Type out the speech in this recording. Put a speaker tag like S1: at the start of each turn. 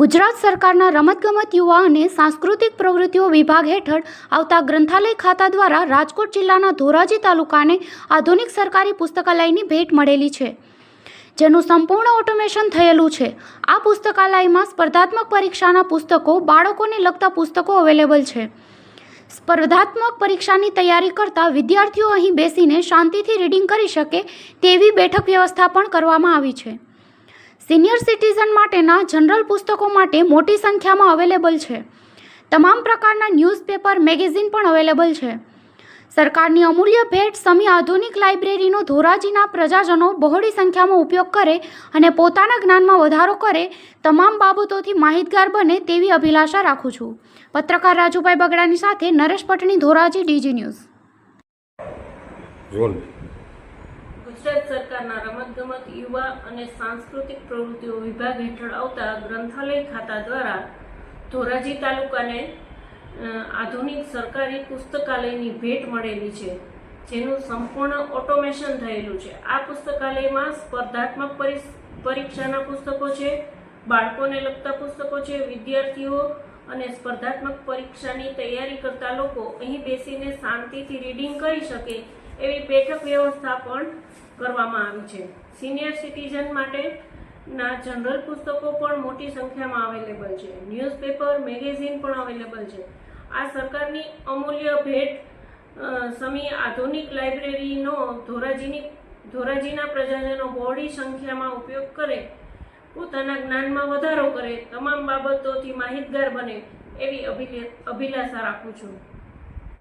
S1: ગુજરાત સરકારના રમતગમત યુવા અને સાંસ્કૃતિક પ્રવૃત્તિઓ વિભાગ હેઠળ આવતા ગ્રંથાલય ખાતા દ્વારા રાજકોટ જિલ્લાના ધોરાજી તાલુકાને આધુનિક સરકારી પુસ્તકાલયની ભેટ મળેલી છે, જેનું સંપૂર્ણ ઓટોમેશન થયેલું છે. આ પુસ્તકાલયમાં સ્પર્ધાત્મક પરીક્ષાના પુસ્તકો બાળકોને લગતા પુસ્તકો અવેલેબલ છે. સ્પર્ધાત્મક પરીક્ષાની તૈયારી કરતા વિદ્યાર્થીઓ અહીં બેસીને શાંતિથી રીડિંગ કરી શકે તેવી બેઠક વ્યવસ્થા પણ કરવામાં આવી છે. સિનિયર સિટીઝન માટેના જનરલ પુસ્તકો માટે મોટી સંખ્યામાં અવેલેબલ છે. તમામ પ્રકારના ન્યૂઝપેપર, મેગેઝિન પણ અવેલેબલ છે. સરકારની અમૂલ્ય ભેટ સમી આધુનિક લાઇબ્રેરીનો ધોરાજીના પ્રજાજનો બહોળી સંખ્યામાં ઉપયોગ કરે અને પોતાના જ્ઞાનમાં વધારો કરે તમામ બાબતોથી માહિતગાર બને તેવી અભિલાષા રાખું છું. પત્રકાર રાજુભાઈ બગડાની સાથે નરેશ પટણી ધોરાજી ડીજી ન્યૂઝ.
S2: ગુજરાત સરકારના રમતગમત, યુવા અને સાંસ્કૃતિક પ્રવૃત્તિઓ વિભાગ હેઠળ આવતા ગ્રંથાલય ખાતા દ્વારા ધોરાજી તાલુકાને આધુનિક સરકારી પુસ્તકાલયની ભેટ મળેલી છે, જેનું સંપૂર્ણ ઓટોમેશન થયેલું છે. આ પુસ્તકાલયમાં સ્પર્ધાત્મક પરી- પરીક્ષાના પુસ્તકો છે, બાળકોને લગતા પુસ્તકો છે, વિદ્યાર્થીઓ અને સ્પર્ધાત્મક પરીક્ષાની તૈયારી કરતા લોકો અહીં બેસીને શાંતિથી રીડિંગ કરી શકે એવી બેઠક વ્યવસ્થા પણ કરવામાં આવી છે. સિનિયર સિટીઝન માટે ના જનરલ પુસ્તકો પણ મોટી સંખ્યામાં અવેલેબલ છે. ન્યૂઝપેપર મેગેઝિન પણ અવેલેબલ છે. આ સરકારની અમૂલ્ય ભેટ સમી આધુનિક લાઇબ્રેરીનો ધોરાજીની, ધોરાજીના પ્રજાજનો બહોળી સંખ્યામાં ઉપયોગ કરે, પોતાના જ્ઞાનમાં વધારો કરે, તમામ બાબતોથી માહિતગાર બને એવી અભિલે- અભિલાષા રાખું છું.